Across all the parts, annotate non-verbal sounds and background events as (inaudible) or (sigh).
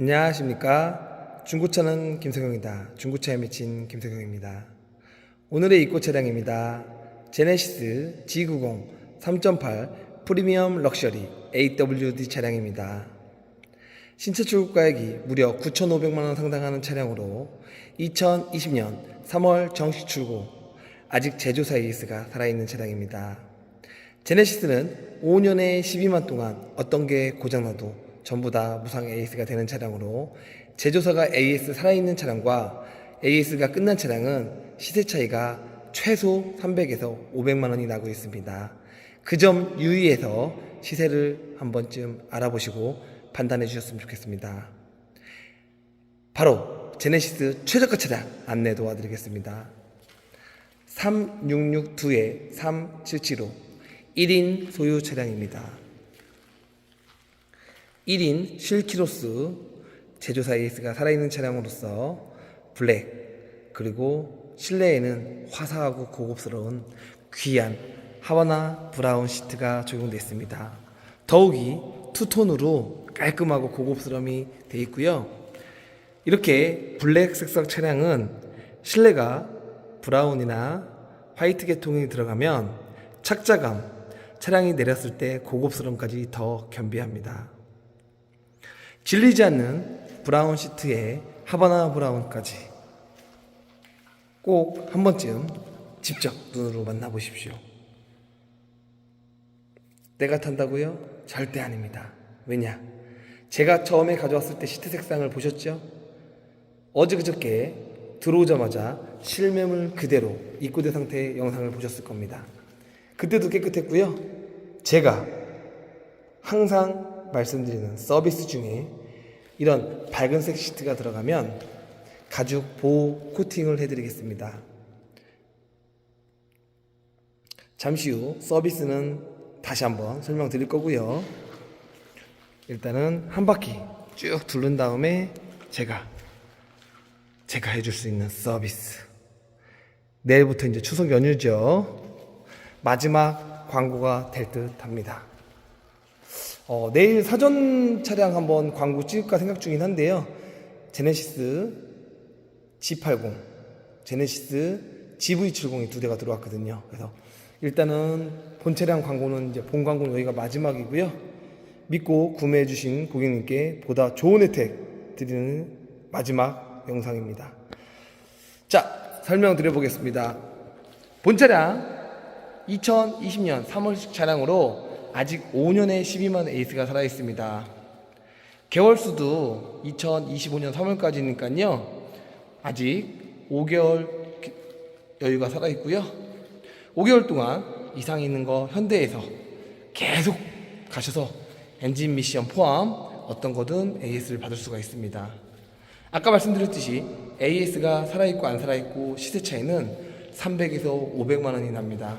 안녕하십니까. 중고차는 김석영이다. 중고차에 미친 김석영입니다. 오늘의 입고 차량입니다. 제네시스 G90 3.8 프리미엄 럭셔리 AWD 차량입니다. 신차 출고가액이 무려 9,500만원 상당하는 차량으로 2020년 3월 정식 출고, 아직 제조사 AS가 살아있는 차량입니다. 제네시스는 5년에 12만 동안 어떤 게 고장나도 전부 다 무상 AS가 되는 차량으로 제조사가 AS 살아있는 차량과 AS가 끝난 차량은 시세 차이가 최소 300에서 500만 원이 나고 있습니다. 그 점 유의해서 시세를 한 번쯤 알아보시고 판단해 주셨으면 좋겠습니다. 바로 제네시스 최저가 차량 안내 도와드리겠습니다. 3662에 3775 1인 소유 차량입니다. 1인 실키로스 제조사 AS가 살아있는 차량으로서 블랙 그리고 실내에는 화사하고 고급스러운 귀한 하바나 브라운 시트가 적용되어 있습니다. 더욱이 투톤으로 깔끔하고 고급스러움이 되어 있고요. 이렇게 블랙 색상 차량은 실내가 브라운이나 화이트 계통이 들어가면 착자감, 차량이 내렸을 때 고급스러움까지 더 겸비합니다. 질리지 않는 브라운 시트에 하바나 브라운까지 꼭 한 번쯤 직접 눈으로 만나보십시오. 내가 탄다고요? 절대 아닙니다. 왜냐? 제가 처음에 가져왔을 때 시트 색상을 보셨죠? 어제 그저께 들어오자마자 실매물 그대로 입고된 상태의 영상을 보셨을 겁니다. 그때도 깨끗했고요. 제가 항상 말씀드리는 서비스 중에 이런 밝은색 시트가 들어가면 가죽 보호 코팅을 해드리겠습니다. 잠시 후 서비스는 다시 한번 설명드릴 거고요. 일단은 한 바퀴 쭉 둘른 다음에 제가 제가 해줄 수 있는 서비스. 내일부터 이제 추석 연휴죠. 마지막 광고가 될 듯 합니다. 어, 내일 사전 차량 한번 광고 찍을까 생각 중이긴 한데요. 제네시스 G80, 제네시스 GV70이 두 대가 들어왔거든요. 그래서 일단은 본 차량 광고는 이제 본 광고는 여기가 마지막이고요. 믿고 구매해 주신 고객님께 보다 좋은 혜택 드리는 마지막 영상입니다. 자, 설명드려 보겠습니다. 본 차량 2020년 3월식 차량으로 아직 5년에 12만 에이스가 살아 있습니다. 개월수도 2025년 3월까지니까요. 아직 5개월 여유가 살아 있고요. 5개월 동안 이상 있는 거 현대에서 계속 가셔서 엔진 미션 포함 어떤 거든 AS를 받을 수가 있습니다. 아까 말씀드렸듯이 AS가 살아있고 안 살아있고 시세 차이는 300에서 500만 원이 납니다.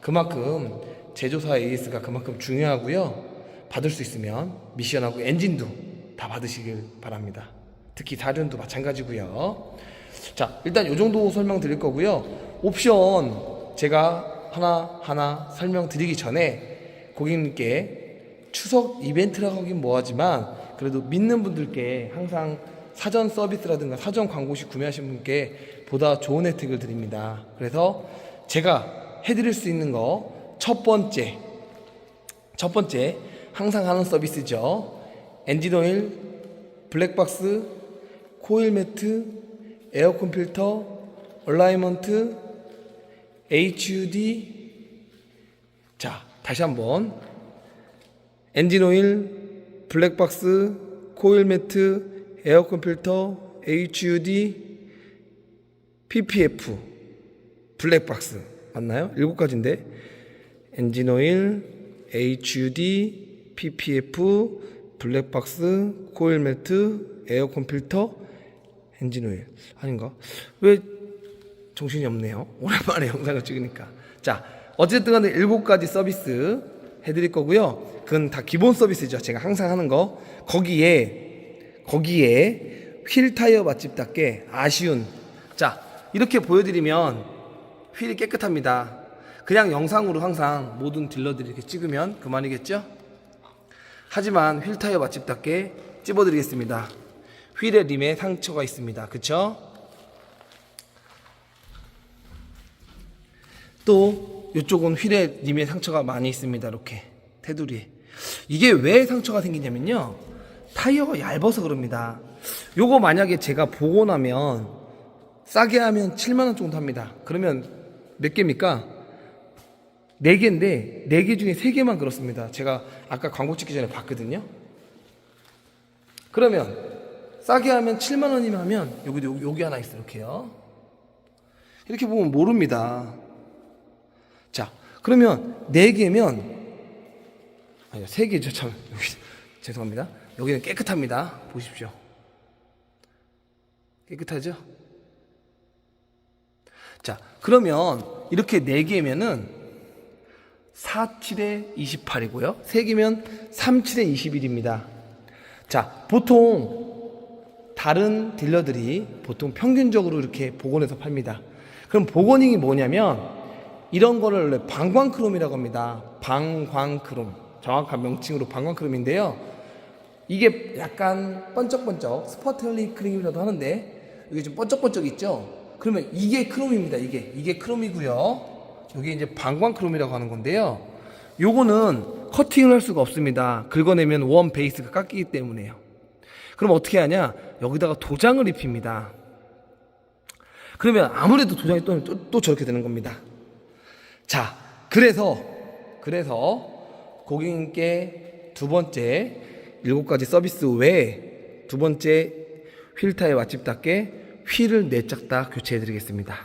그만큼 제조사 AS가 그만큼 중요하고요. 받을 수 있으면 미션하고 엔진도 다 받으시길 바랍니다. 특히 사륜도 마찬가지고요. 자, 일단 이 정도 설명드릴 거고요. 옵션 제가 하나하나 설명드리기 전에 고객님께 추석 이벤트라고 하긴 뭐하지만 그래도 믿는 분들께 항상 사전 서비스라든가 사전 광고시 구매하신 분께 보다 좋은 혜택을 드립니다. 그래서 제가 해드릴 수 있는 거 첫 번째, 첫 번째 항상 하는 서비스죠. 엔진 오일, 블랙박스, 코일 매트, 에어컨 필터, 얼라이먼트, HUD. 자, 다시 한번 엔진 오일, 블랙박스, 코일 매트, 에어컨 필터, HUD, PPF, 블랙박스 맞나요? 일곱 가지인데 엔진 오일, HUD, PPF, 블랙박스, 코일 매트, 에어컨 필터, 엔진 오일 아닌가? 왜 정신이 없네요. (laughs) 오랜만에 영상을 찍으니까. 자, 어쨌든 간에 일곱 가지 서비스 해드릴 거고요. 그건 다 기본 서비스죠. 제가 항상 하는 거. 거기에, 거기에 휠 타이어 맛집답게 아쉬운. 자, 이렇게 보여드리면 휠이 깨끗합니다. 그냥 영상으로 항상 모든 딜러들이 이렇게 찍으면 그만이겠죠? 하지만 휠 타이어 맛집답게 찝어드리겠습니다. 휠에 림에 상처가 있습니다. 그쵸? 또 이쪽은 휠에 림에 상처가 많이 있습니다. 이렇게 테두리에. 이게 왜 상처가 생기냐면요. 타이어가 얇아서 그럽니다. 요거 만약에 제가 보고 나면 싸게 하면 7만 원 정도 합니다. 그러면 몇 개입니까? 네 개인데 네 개 중에 세 개만 그렇습니다. 제가 아까 광고 찍기 전에 봤거든요. 그러면 싸게 하면 7만 원이면 하면 여기도 여기, 여기 하나 있어 이렇게요. 이렇게 보면 모릅니다. 자, 그러면 네 개면 아니요 세 개죠 참 여기 (laughs) 죄송합니다. 여기는 깨끗합니다. 보십시오. 깨끗하죠? 자, 그러면 이렇게 네 개면은 4, 7에 28이고요. 3개면 3, 7에 21입니다. 자, 보통 다른 딜러들이 보통 평균적으로 이렇게 복원해서 팝니다. 그럼 복원이 뭐냐면 이런 거를 원래 방광크롬이라고 합니다. 방광크롬. 정확한 명칭으로 방광크롬인데요. 이게 약간 번쩍번쩍 스퍼틀리 크림이라도 하는데 이게 좀 번쩍번쩍 있죠? 그러면 이게 크롬입니다. 이게 이게 크롬이고요. 이게 이제 방광 크롬이라고 하는 건데요. 요거는 커팅을 할 수가 없습니다. 긁어내면 원 베이스가 깎이기 때문에요. 그럼 어떻게 하냐? 여기다가 도장을 입힙니다. 그러면 아무래도 도장이 또, 또, 또 저렇게 되는 겁니다. 자, 그래서 그래서 고객님께 두 번째 일곱 가지 서비스 외에 두 번째 휠타의 맛집답게 휠을 내짝 다 교체해 드리겠습니다.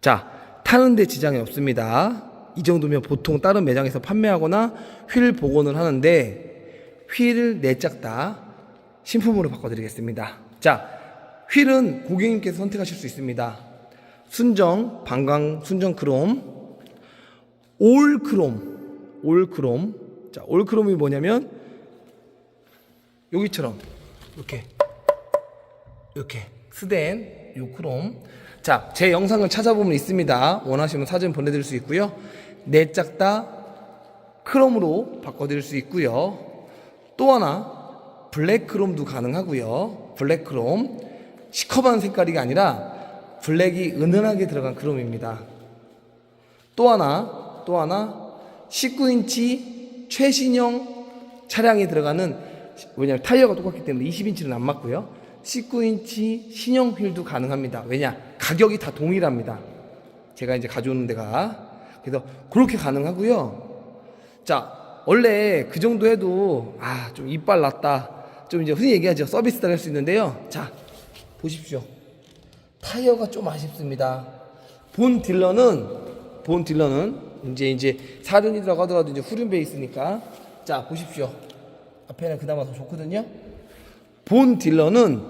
자, 타는데 지장이 없습니다. 이 정도면 보통 다른 매장에서 판매하거나 휠 복원을 하는데 휠을 내짝 다 신품으로 바꿔드리겠습니다. 자, 휠은 고객님께서 선택하실 수 있습니다. 순정, 방광, 순정 크롬, 올 크롬, 올 크롬. 자, 올 크롬이 뭐냐면 여기처럼 이렇게 이렇게 스댄 요 크롬 자 제 영상을 찾아보면 있습니다 원하시면 사진 보내드릴 수 있고요 내짝 다 크롬으로 바꿔드릴 수 있고요 또 하나 블랙 크롬도 가능하고요 블랙 크롬 시커먼 색깔이 아니라 블랙이 은은하게 들어간 크롬입니다 또 하나 또 하나 19인치 최신형 차량에 들어가는 왜냐하면 타이어가 똑같기 때문에 20인치는 안 맞고요. 19인치 신형 휠도 가능합니다. 왜냐? 가격이 다 동일합니다. 제가 이제 가져오는 데가. 그래서 그렇게 가능하고요. 자, 원래 그 정도 해도 아, 좀 이빨 났다. 좀 이제 흔히 얘기하죠. 서비스를 할 수 있는데요. 자, 보십시오. 타이어가 좀 아쉽습니다. 본 딜러는 본 딜러는 이제 이제 사륜이라고 하더라도 이제 후륜 베이스니까 자 보십시오. 앞에는 그나마 더 좋거든요. 본 딜러는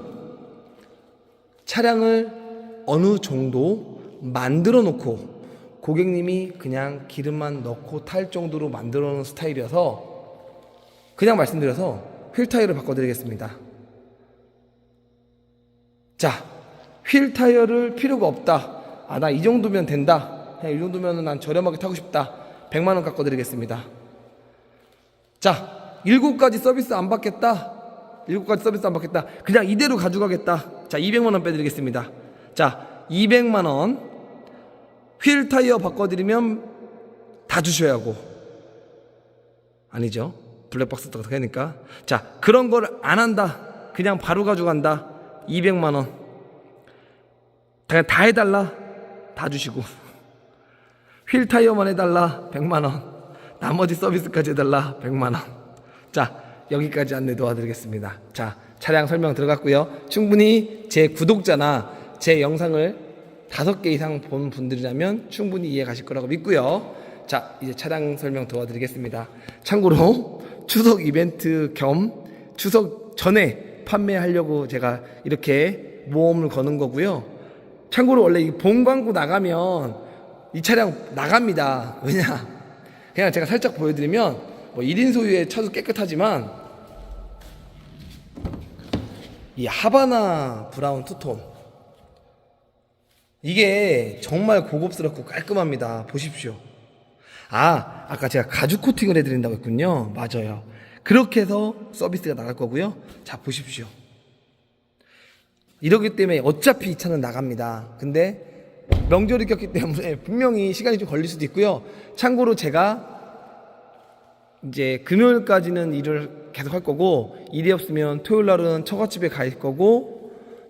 차량을 어느 정도 만들어 놓고 고객님이 그냥 기름만 넣고 탈 정도로 만들어 놓은 스타일이어서 그냥 말씀드려서 휠 타이어를 바꿔드리겠습니다. 자, 휠 타이어를 필요가 없다. 아, 나 이 정도면 된다. 그냥 이 정도면 난 저렴하게 타고 싶다. 100만 원 깎아드리겠습니다. 자, 일곱 가지 서비스 안 받겠다. 일곱 가지 서비스 안 받겠다. 그냥 이대로 가져가겠다. 자, 200만 원 빼드리겠습니다. 자, 200만 원. 휠 타이어 바꿔드리면 다 주셔야 하고. 아니죠. 블랙박스 어떻게 하니까. 자, 그런 걸 안 한다. 그냥 바로 가져간다. 200만 원. 그냥 다 해달라. 다 주시고. 휠 타이어만 해달라. 100만 원. 나머지 서비스까지 해달라. 100만 원. 자, 여기까지 안내 도와드리겠습니다. 자, 차량 설명 들어갔고요. 충분히 제 구독자나 제 영상을 다섯 개 이상 본 분들이라면 충분히 이해 가실 거라고 믿고요. 자, 이제 차량 설명 도와드리겠습니다. 참고로 추석 이벤트 겸 추석 전에 판매하려고 제가 이렇게 모험을 거는 거고요. 참고로 원래 이본 광고 나가면 이 차량 나갑니다. 왜냐? 그냥 제가 살짝 보여드리면 뭐 1인 소유의 차도 깨끗하지만 이 하바나 브라운 투톤 이게 정말 고급스럽고 깔끔합니다. 보십시오. 아, 아까 제가 가죽 코팅을 해드린다고 했군요. 맞아요. 그렇게 해서 서비스가 나갈 거고요. 자, 보십시오. 이러기 때문에 어차피 이 차는 나갑니다. 근데 명절이 꼈기 때문에 분명히 시간이 좀 걸릴 수도 있고요. 참고로 제가 이제 금요일까지는 일을 계속 할 거고 일이 없으면 토요일 날은 처갓집에 가 있을 거고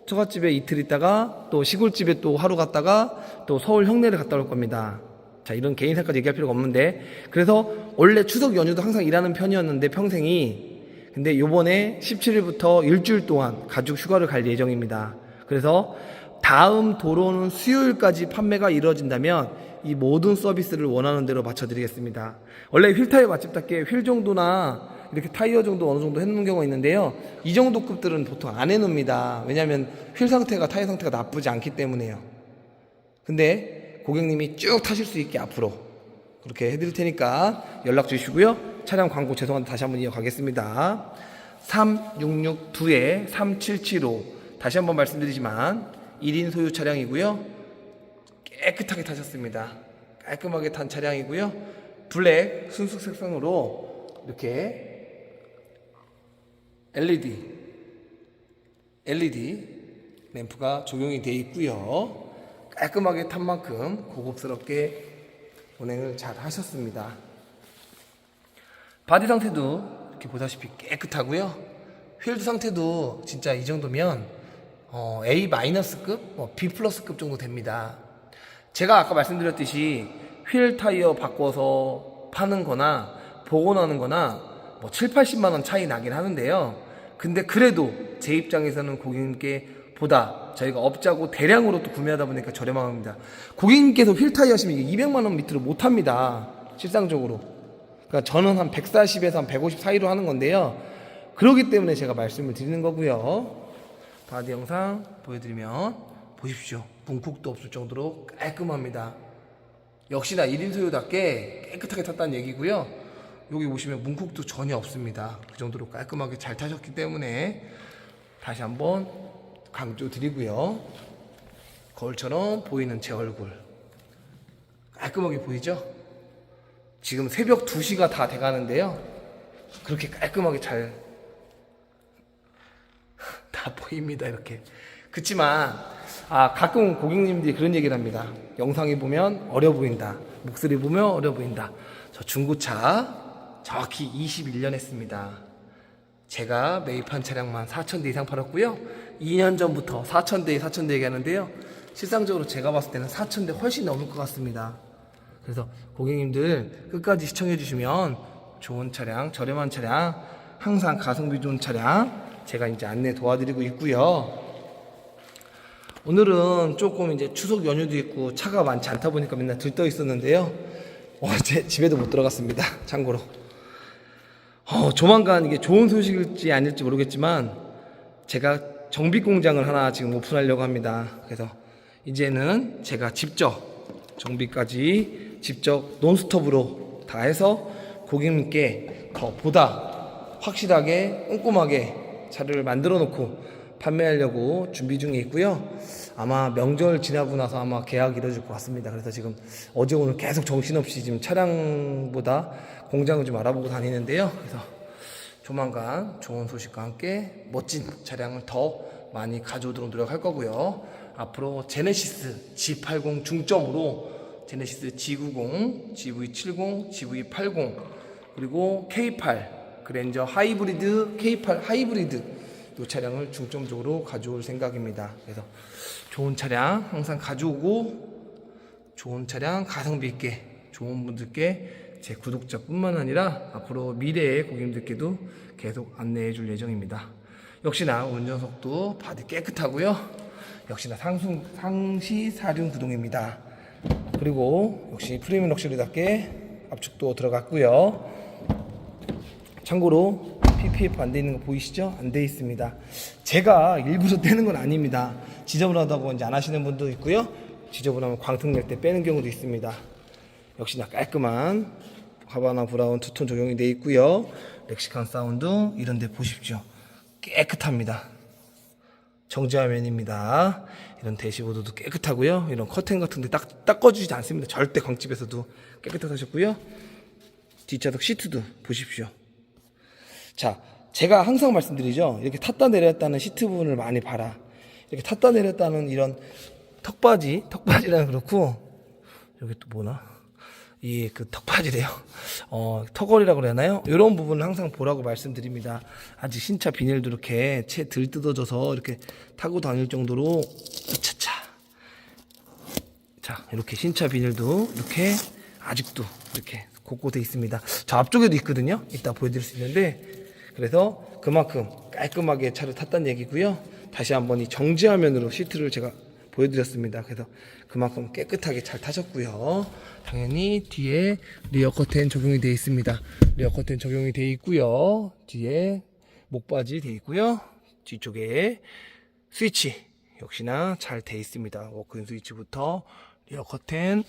처갓집에 이틀 있다가 또 시골집에 또 하루 갔다가 또 서울 형네를 갔다 올 겁니다. 자 이런 개인사까지 얘기할 필요가 없는데 그래서 원래 추석 연휴도 항상 일하는 편이었는데 평생이 근데 요번에 17일부터 일주일 동안 가족 휴가를 갈 예정입니다. 그래서 다음 도로는 수요일까지 판매가 이루어진다면 이 모든 서비스를 원하는 대로 맞춰드리겠습니다. 원래 휠 타이어 맛집답게 휠 정도나 이렇게 타이어 정도 어느 정도 해놓는 경우가 있는데요. 이 정도 급들은 보통 안 해놓습니다. 왜냐하면 휠 상태가 타이어 상태가 나쁘지 않기 때문에요. 근데 고객님이 쭉 타실 수 있게 앞으로 그렇게 해드릴 테니까 연락 주시고요. 차량 광고 죄송한데 다시 한번 이어가겠습니다. 3662에 3775 다시 한번 말씀드리지만 1인 소유 차량이고요. 깨끗하게 타셨습니다. 깔끔하게 탄 차량이고요. 블랙 순수 색상으로 이렇게 LED LED 램프가 적용이 되어 있고요. 깔끔하게 탄 만큼 고급스럽게 운행을 잘 하셨습니다. 바디 상태도 이렇게 보다시피 깨끗하고요. 휠드 상태도 진짜 이 정도면 어, A-급뭐 뭐 B 플러스급 정도 됩니다. 제가 아까 말씀드렸듯이 휠 타이어 바꿔서 파는 거나 복원하는 거나 뭐 7, 80만 원 차이 나긴 하는데요. 근데 그래도 제 입장에서는 고객님께 보다 저희가 업자고 대량으로 또 구매하다 보니까 저렴합니다. 고객님께서 휠 타이어 하시면 이게 200만 원 밑으로 못 합니다. 실상적으로. 그러니까 저는 한 140에서 한 150 사이로 하는 건데요. 그러기 때문에 제가 말씀을 드리는 거고요. 바디 영상 보여드리면 보십시오. 문콕도 없을 정도로 깔끔합니다. 역시나 1인 소유답게 깨끗하게 탔다는 얘기고요. 여기 보시면 문콕도 전혀 없습니다. 그 정도로 깔끔하게 잘 타셨기 때문에 다시 한번 강조 드리고요. 거울처럼 보이는 제 얼굴. 깔끔하게 보이죠? 지금 새벽 2시가 다 돼가는데요. 그렇게 깔끔하게 잘 (laughs) 다 보입니다 이렇게 그치만 아 가끔 고객님들이 그런 얘기를 합니다 영상에 보면 어려 보인다 목소리 보면 어려 보인다 저 중고차 정확히 21년 했습니다 제가 매입한 차량만 4,000대 이상 팔았고요 2년 전부터 4,000대 4,000대 얘기하는데요 실상적으로 제가 봤을 때는 4,000대 훨씬 넘을 것 같습니다 그래서 고객님들 끝까지 시청해 주시면 좋은 차량 저렴한 차량 항상 가성비 좋은 차량 제가 이제 안내 도와드리고 있고요. 오늘은 조금 이제 추석 연휴도 있고 차가 많지 않다 보니까 맨날 들떠 있었는데요. 어제 집에도 못 들어갔습니다. 참고로. 어, 조만간 이게 좋은 소식일지 아닐지 모르겠지만 제가 정비 공장을 하나 지금 오픈하려고 합니다. 그래서 이제는 제가 직접 정비까지 직접 논스톱으로 다 해서 고객님께 더 보다 확실하게 꼼꼼하게 차를 만들어 놓고 판매하려고 준비 중에 있고요. 아마 명절 지나고 나서 아마 계약이 이루어질 것 같습니다. 그래서 지금 어제 오늘 계속 정신없이 지금 차량보다 공장을 좀 알아보고 다니는데요. 그래서 조만간 좋은 소식과 함께 멋진 차량을 더 많이 가져오도록 노력할 거고요. 앞으로 제네시스 G80 중점으로 제네시스 G90, GV70, GV80 그리고 K8 그랜저 하이브리드 K8 하이브리드 이 차량을 중점적으로 가져올 생각입니다. 그래서 좋은 차량 항상 가져오고 좋은 차량 가성비 있게 좋은 분들께 제 구독자뿐만 아니라 앞으로 미래의 고객님들께도 계속 안내해 줄 예정입니다. 역시나 운전석도 바디 깨끗하고요. 역시나 상승, 상시 사륜 구동입니다. 그리고 역시 프리미엄 럭셔리답게 압축도 들어갔고요. 참고로 PPF 안 돼 있는 거 보이시죠? 안 돼 있습니다. 제가 일부러 떼는 건 아닙니다. 지저분하다고 이제 안 하시는 분도 있고요. 지저분하면 광택 낼 때 빼는 경우도 있습니다. 역시나 깔끔한 하바나 브라운 투톤 적용이 돼 있고요. 렉시칸 사운드 이런 데 보십시오. 깨끗합니다. 정지화면입니다. 이런 대시보드도 깨끗하고요. 이런 커튼 같은 데 딱, 닦아주지 않습니다. 절대 광집에서도 깨끗하셨고요. 뒷좌석 시트도 보십시오. 자, 제가 항상 말씀드리죠. 이렇게 탔다 내렸다는 시트 부분을 많이 봐라. 이렇게 탔다 내렸다는 이런 턱받이, 턱받이랑 그렇고 여기 또 뭐나? 이 그 턱받이래요. 어, 턱걸이라고 그러나요? 이런 부분은 항상 보라고 말씀드립니다. 아직 신차 비닐도 이렇게 채 들 뜯어져서 이렇게 타고 다닐 정도로 차차. 자, 이렇게 신차 비닐도 이렇게 아직도 이렇게 곳곳에 있습니다. 저 앞쪽에도 있거든요. 이따 보여드릴 수 있는데 그래서 그만큼 깔끔하게 차를 탔다는 얘기고요. 다시 한번 이 정지화면으로 시트를 제가 보여드렸습니다. 그래서 그만큼 깨끗하게 잘 타셨고요. 당연히 뒤에 리어 커튼 적용이 되어 있습니다. 리어 커튼 적용이 되어 있고요. 뒤에 목바지 되어 있고요. 뒤쪽에 스위치 역시나 잘 되어 있습니다. 워크인 스위치부터 리어 커튼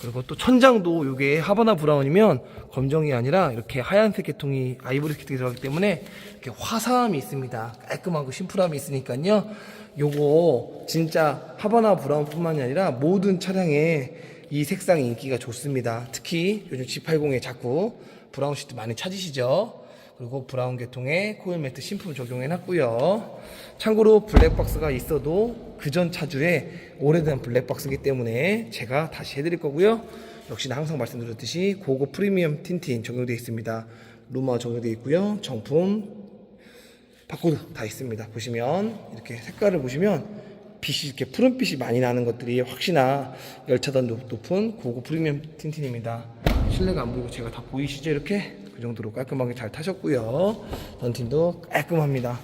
그리고 또 천장도 이게 하바나 브라운이면 검정이 아니라 이렇게 하얀색 계통이 아이보리색 들어가기 때문에 이렇게 화사함이 있습니다. 깔끔하고 심플함이 있으니까요. 요거 진짜 하바나 브라운뿐만이 아니라 모든 차량에 이 색상이 인기가 좋습니다. 특히 요즘 G80에 자꾸 브라운 시트 많이 찾으시죠? 그리고 브라운 계통의 코일 매트 신품 적용해 놨고요. 참고로 블랙박스가 있어도 그전 차주에 오래된 블랙박스이기 때문에 제가 다시 해드릴 거고요. 역시나 항상 말씀드렸듯이 고급 프리미엄 틴틴 적용되어 있습니다. 루마 적용되어 있고요. 정품 바코드 다 있습니다. 보시면 이렇게 색깔을 보시면 빛이 이렇게 푸른빛이 많이 나는 것들이 혹시나 열차단 높은 고급 프리미엄 틴틴입니다. 실내가 안 보이고 제가 다 보이시죠? 이렇게 그 정도로 깔끔하게 잘 타셨고요. 던팀도 깔끔합니다.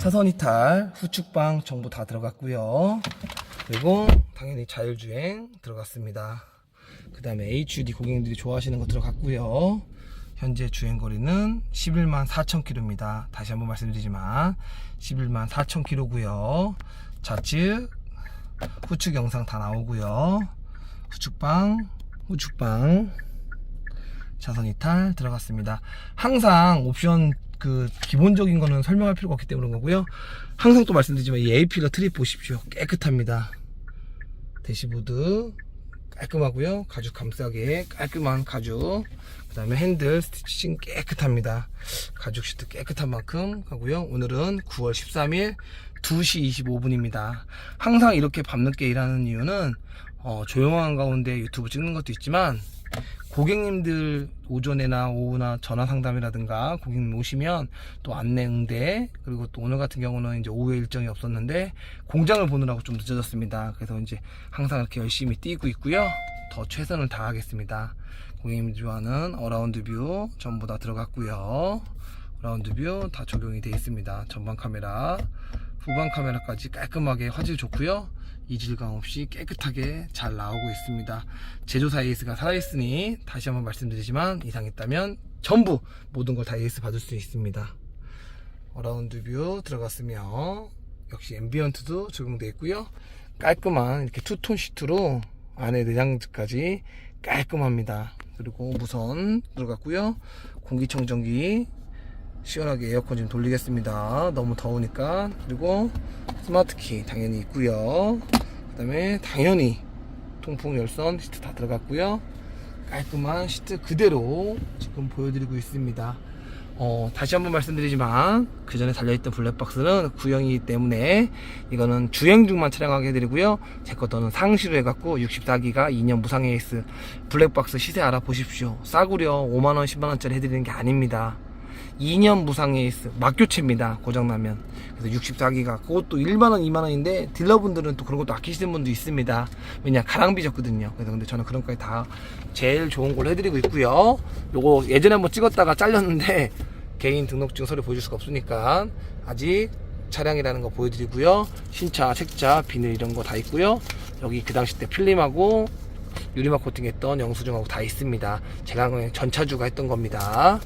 차선 이탈, 후측방 정보 다 들어갔고요. 그리고 당연히 자율주행 들어갔습니다. 그 다음에 HUD 고객님들이 좋아하시는 거 들어갔고요. 현재 주행거리는 11만 4천 킬로입니다. 다시 한번 말씀드리지만 11만 4천 킬로고요. 좌측 후측 영상 다 나오고요. 후측방 후측방 차선 이탈 들어갔습니다. 항상 옵션 그 기본적인 거는 설명할 필요가 없기 때문에 그런 거고요. 항상 또 말씀드리지만 이 A필러 트립 보십시오. 깨끗합니다. 대시보드 깔끔하고요. 가죽 감싸게 깔끔한 가죽. 그 다음에 핸들 스티칭 깨끗합니다. 가죽 시트 깨끗한 만큼 하고요. 오늘은 9월 13일 2시 25분입니다. 항상 이렇게 밤늦게 일하는 이유는 어, 조용한 가운데 유튜브 찍는 것도 있지만 고객님들 오전에나 오후나 전화 상담이라든가 고객님 오시면 또 안내 응대 그리고 또 오늘 같은 경우는 이제 오후에 일정이 없었는데 공장을 보느라고 좀 늦어졌습니다. 그래서 이제 항상 이렇게 열심히 뛰고 있고요. 더 최선을 다하겠습니다. 고객님들 좋아하는 어라운드 뷰 전부 다 들어갔고요. 어라운드 뷰 다 적용이 되어 있습니다. 전방 카메라, 후방 카메라까지 깔끔하게 화질 좋고요. 이질감 없이 깨끗하게 잘 나오고 있습니다. 제조사 AS가 살아있으니 다시 한번 말씀드리지만 이상했다면 전부 모든 걸 다 AS 받을 수 있습니다. 어라운드 뷰 들어갔으며 역시 앰비언트도 적용되어 있고요. 깔끔한 이렇게 투톤 시트로 안에 내장까지 깔끔합니다. 그리고 무선 들어갔고요. 공기청정기 시원하게 에어컨 좀 돌리겠습니다. 너무 더우니까. 그리고 스마트키 당연히 있고요. 그 다음에 당연히 통풍 열선 시트 다 들어갔고요. 깔끔한 시트 그대로 지금 보여드리고 있습니다. 어, 다시 한번 말씀드리지만 그 전에 달려있던 블랙박스는 구형이기 때문에 이거는 주행 중만 촬영하게 해드리고요. 제 것도는 상시로 해갖고 64기가 2년 무상 AS 블랙박스 시세 알아보십시오. 싸구려 5만원, 10만원짜리 해드리는 게 아닙니다. 2년 무상 AS 막교체입니다. 고장나면. 그래서 64기가 그것도 1만원, 2만원인데 딜러분들은 또 그런 것도 아끼시는 분도 있습니다. 왜냐 가랑비졌거든요. 그래서 근데 저는 그런 거에 다 제일 좋은 걸 해드리고 있고요. 요거 예전에 한번 찍었다가 잘렸는데 (laughs) 개인 등록증 서류 보여줄 수가 없으니까 아직 차량이라는 거 보여드리고요. 신차, 책자, 비닐 이런 거 다 있고요. 여기 그 당시 때 필름하고 유리막 코팅했던 영수증하고 다 있습니다. 제가 전차주가 했던 겁니다.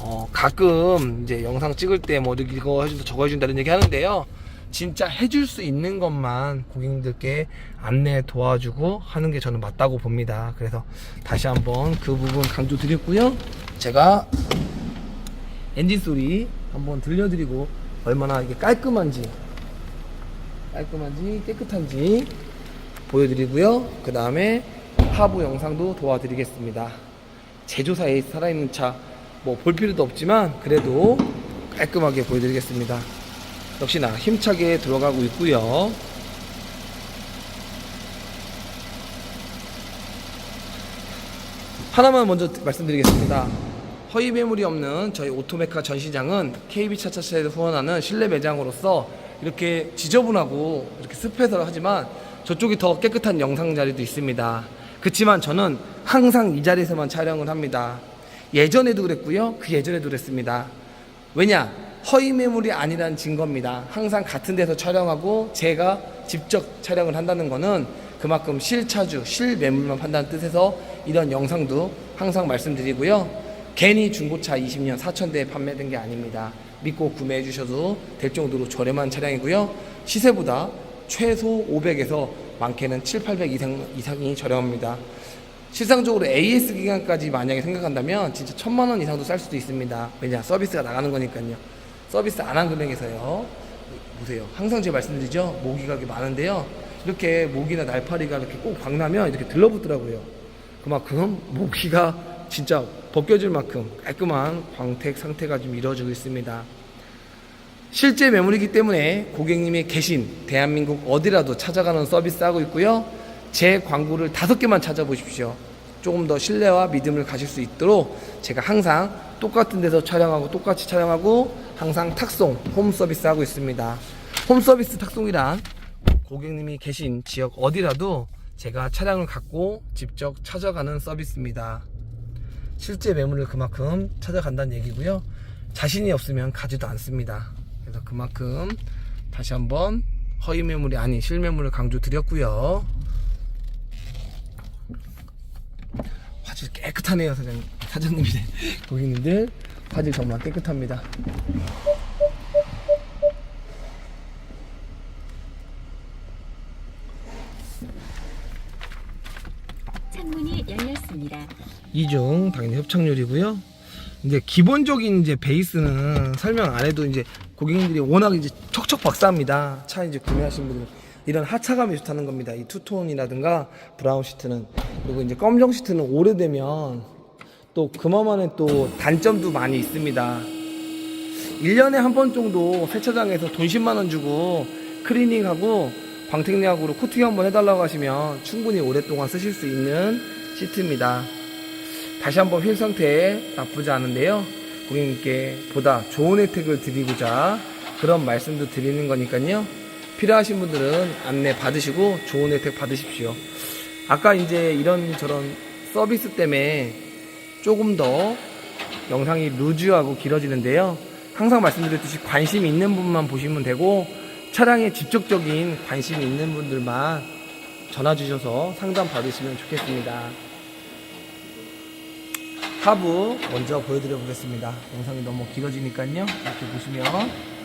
어, 가끔 이제 영상 찍을 때 뭐 이거 해준다 저거 해준다는 얘기 하는데요. 진짜 해줄 수 있는 것만 고객님들께 안내 도와주고 하는 게 저는 맞다고 봅니다. 그래서 다시 한번 그 부분 강조 드렸고요. 제가 엔진 소리 한번 들려드리고 얼마나 이게 깔끔한지 깔끔한지 깨끗한지 보여드리고요. 그 다음에 하부 영상도 도와드리겠습니다. 제조사에 살아있는 차 뭐 볼 필요도 없지만 그래도 깔끔하게 보여드리겠습니다. 역시나 힘차게 들어가고 있고요. 하나만 먼저 말씀드리겠습니다. 허위 매물이 없는 저희 오토메카 전시장은 KB 차차차에서 후원하는 실내 매장으로서 이렇게 지저분하고 이렇게 습해서 하지만 저쪽이 더 깨끗한 영상 자리도 있습니다. 그렇지만 저는 항상 이 자리에서만 촬영을 합니다. 예전에도 그랬고요. 그 예전에도 그랬습니다. 왜냐? 허위 매물이 아니란 증거입니다. 항상 같은 데서 촬영하고 제가 직접 촬영을 한다는 거는 그만큼 실차주, 실매물만 판다는 뜻에서 이런 영상도 항상 말씀드리고요. 괜히 중고차 20년 4천대에 판매된 게 아닙니다. 믿고 구매해 주셔도 될 정도로 저렴한 차량이고요. 시세보다 최소 500에서 많게는 7, 800 이상, 이상이 저렴합니다. 실상적으로 AS 기간까지 만약에 생각한다면 진짜 천만 원 이상도 쌀 수도 있습니다. 왜냐 서비스가 나가는 거니까요. 서비스 안 한 금액에서요. 보세요. 항상 제가 말씀드리죠. 모기 가게 많은데요. 이렇게 모기나 날파리가 이렇게 꼭 광나면 이렇게 들러붙더라고요. 그만큼 모기가 진짜 벗겨질 만큼 깔끔한 광택 상태가 좀 이루어지고 있습니다. 실제 매물이기 때문에 고객님이 계신 대한민국 어디라도 찾아가는 서비스 하고 있고요. 제 광고를 다섯 개만 찾아보십시오. 조금 더 신뢰와 믿음을 가질 수 있도록 제가 항상 똑같은 데서 촬영하고 똑같이 촬영하고 항상 탁송 홈 서비스 하고 있습니다. 홈 서비스 탁송이란 고객님이 계신 지역 어디라도 제가 차량을 갖고 직접 찾아가는 서비스입니다. 실제 매물을 그만큼 찾아간다는 얘기고요. 자신이 없으면 가지도 않습니다. 그래서 그만큼 다시 한번 허위 매물이 아닌 실매물을 강조 드렸고요. 화질 깨끗하네요, 사장님. 사장님이래. 고객님들 화질 정말 깨끗합니다. 창문이 열렸습니다. 이중 당연히 협착률이고요. 이제 기본적인 이제 베이스는 설명 안 해도 이제 고객님들이 워낙 이제 척척 박사합니다. 차 이제 구매하신 분들 이런 하차감이 좋다는 겁니다. 이 투톤이라든가 브라운 시트는 그리고 이제 검정 시트는 오래되면 또 그만만의 또 단점도 많이 있습니다. 1년에 한 번 정도 세차장에서 돈 10만 원 주고 클리닝하고 광택약으로 코팅 한번 해달라고 하시면 충분히 오랫동안 쓰실 수 있는 시트입니다. 다시 한번 휠 상태 나쁘지 않은데요. 고객님께 보다 좋은 혜택을 드리고자 그런 말씀도 드리는 거니까요. 필요하신 분들은 안내 받으시고 좋은 혜택 받으십시오. 아까 이제 이런 저런 서비스 때문에 조금 더 영상이 루즈하고 길어지는데요. 항상 말씀드렸듯이 관심 있는 분만 보시면 되고 차량에 직접적인 관심이 있는 분들만 전화 주셔서 상담 받으시면 좋겠습니다. 하부 먼저 보여드려 보겠습니다. 영상이 너무 길어지니까요. 이렇게 보시면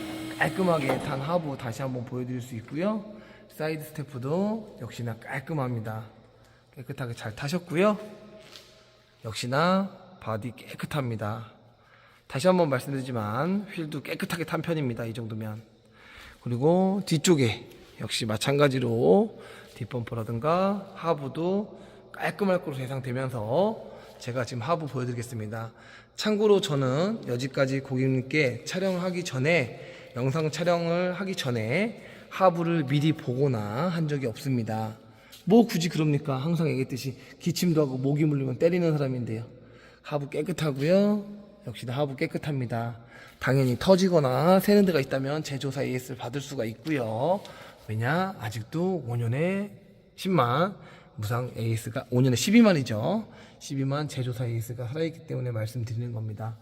깔끔하게 탄 하부 다시 한번 보여드릴 수 있고요. 사이드 스태프도 역시나 깔끔합니다. 깨끗하게 잘 타셨고요. 역시나 바디 깨끗합니다. 다시 한번 말씀드리지만 휠도 깨끗하게 탄 편입니다. 이 정도면. 그리고 뒤쪽에 역시 마찬가지로 뒷범퍼라든가 하부도 깔끔할 것으로 예상되면서 제가 지금 하부 보여드리겠습니다. 참고로 저는 여지까지 고객님께 촬영을 하기 전에 영상 촬영을 하기 전에 하부를 미리 보거나 한 적이 없습니다. 뭐 굳이 그럽니까? 항상 얘기했듯이 기침도 하고 모기 물리면 때리는 사람인데요. 하부 깨끗하고요. 역시나 하부 깨끗합니다. 당연히 터지거나 새는 데가 있다면 제조사 AS를 받을 수가 있고요. 왜냐? 아직도 5년에 10만 무상 AS가 5년에 12만이죠. 12만 제조사 AS가 살아있기 때문에 말씀드리는 겁니다.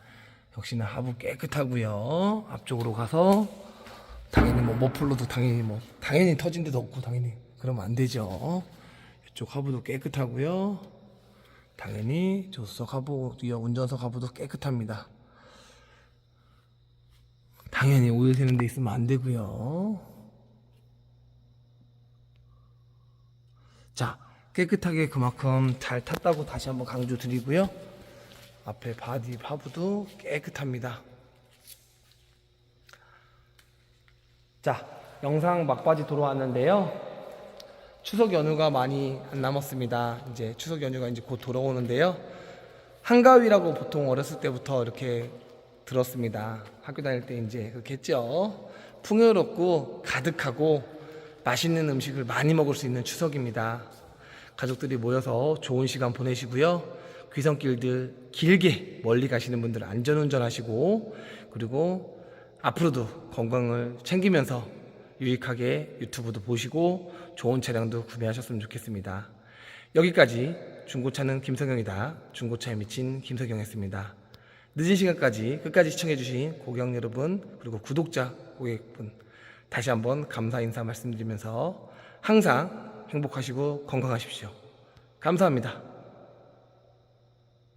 역시나 하부 깨끗하고요. 앞쪽으로 가서 당연히 뭐 머플러도 당연히 뭐 당연히 터진 데도 없고 당연히 그러면 안 되죠. 이쪽 하부도 깨끗하고요. 당연히 조수석 하부, 뒤에 운전석 하부도 깨끗합니다. 당연히 오일 새는 데 있으면 안 되고요. 자, 깨끗하게 그만큼 잘 탔다고 다시 한번 강조 드리고요. 앞에 바디 하부도 깨끗합니다. 자, 영상 막바지 돌아왔는데요. 추석 연휴가 많이 안 남았습니다. 이제 추석 연휴가 이제 곧 돌아오는데요. 한가위라고 보통 어렸을 때부터 이렇게 들었습니다. 학교 다닐 때 이제 그렇게 했죠. 풍요롭고 가득하고 맛있는 음식을 많이 먹을 수 있는 추석입니다. 가족들이 모여서 좋은 시간 보내시고요. 귀성길들 길게 멀리 가시는 분들 안전운전 하시고 그리고 앞으로도 건강을 챙기면서 유익하게 유튜브도 보시고 좋은 차량도 구매하셨으면 좋겠습니다. 여기까지 중고차는 김석영이다. 중고차에 미친 김석영이었습니다. 늦은 시간까지 끝까지 시청해주신 고객 여러분 그리고 구독자 고객분 다시 한번 감사 인사 말씀드리면서 항상 행복하시고 건강하십시오. 감사합니다.